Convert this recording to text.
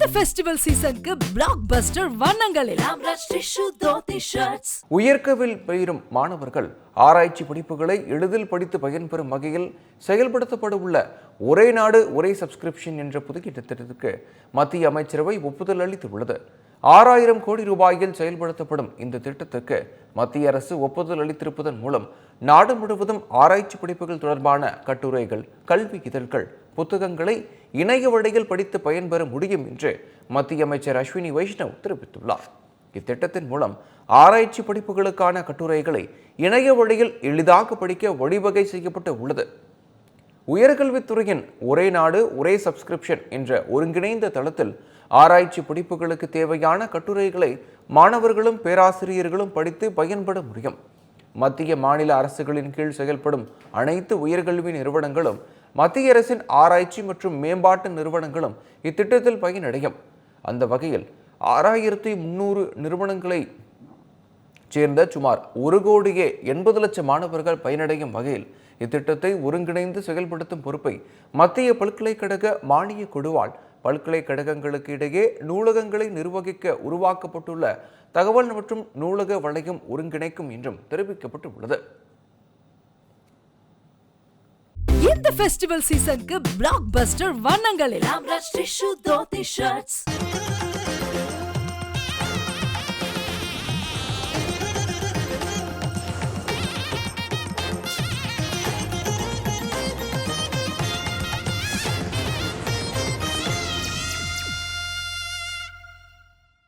இந்த ஃபெஸ்டிவல் சீசனுக்கு பிளாக் பஸ்டர் வண்ணங்களில் உயர்கவில் பயிரும் மாணவர்கள் ஆராய்ச்சி படிப்புகளை எளிதில் படித்து பயன்பெறும் வகையில் செயல்படுத்தப்பட உள்ள ஒரே நாடு ஒரே சப்ஸ்கிரிப்ஷன் என்ற புதுக்கிட்ட திட்டத்திற்கு மத்திய அமைச்சரவை ஒப்புதல் அளித்துள்ளது. ஆறாயிரம் கோடி ரூபாயில் செயல்படுத்தப்படும் இந்த திட்டத்துக்கு மத்திய அரசு ஒப்புதல் அளித்திருப்பதன் மூலம் நாடு முழுவதும் ஆராய்ச்சி படிப்புகள் தொடர்பான கட்டுரைகள் கல்வி இதழ்கள் புத்தகங்களை இணைய வழியில் படித்து பயன்பெற முடியும் என்று மத்திய அமைச்சர் அஸ்வினி வைஷ்ணவ் தெரிவித்துள்ளார். இத்திட்டத்தின் மூலம் ஆராய்ச்சி படிப்புகளுக்கான கட்டுரைகளை இணைய வழியில் எளிதாக படிக்க வழிவகை செய்யப்பட்டு உள்ளது. உயர்கல்வித்துறையின் ஒரே நாடு ஒரே சப்ஸ்கிரிப்ஷன் என்ற ஒருங்கிணைந்த தளத்தில் ஆராய்ச்சி படிப்புகளுக்கு தேவையான கட்டுரைகளை மாணவர்களும் பேராசிரியர்களும் படித்து பயன்பட முடியும். மத்திய மாநில அரசுகளின் கீழ் செயல்படும் அனைத்து உயர்கல்வி நிறுவனங்களும் மத்திய அரசின் ஆராய்ச்சி மற்றும் மேம்பாட்டு நிறுவனங்களும் இத்திட்டத்தில் பயனடையும். அந்த வகையில் ஆறாயிரத்தி முந்நூறு நிறுவனங்களை சேர்ந்த சுமார் ஒரு கோடியே எண்பது லட்சம் மாணவர்கள் பயனடையும் வகையில் இத்திட்டத்தை ஒருங்கிணைந்து செயல்படுத்தும் பொறுப்பை மத்திய பல்கலைக்கழக மானிய குழுவால் பல்கலைக்கழகங்களுக்கு இடையே நூலகங்களை நிர்வகிக்க உருவாக்கப்பட்டுள்ள தகவல் மற்றும் நூலக வளையம் ஒருங்கிணைக்கும் என்றும் தெரிவிக்கப்பட்டுள்ளது. இந்த ஃபெஸ்டிவல் சீசனுக்கு பிளாக் பஸ்டர் வண்ணங்களில்.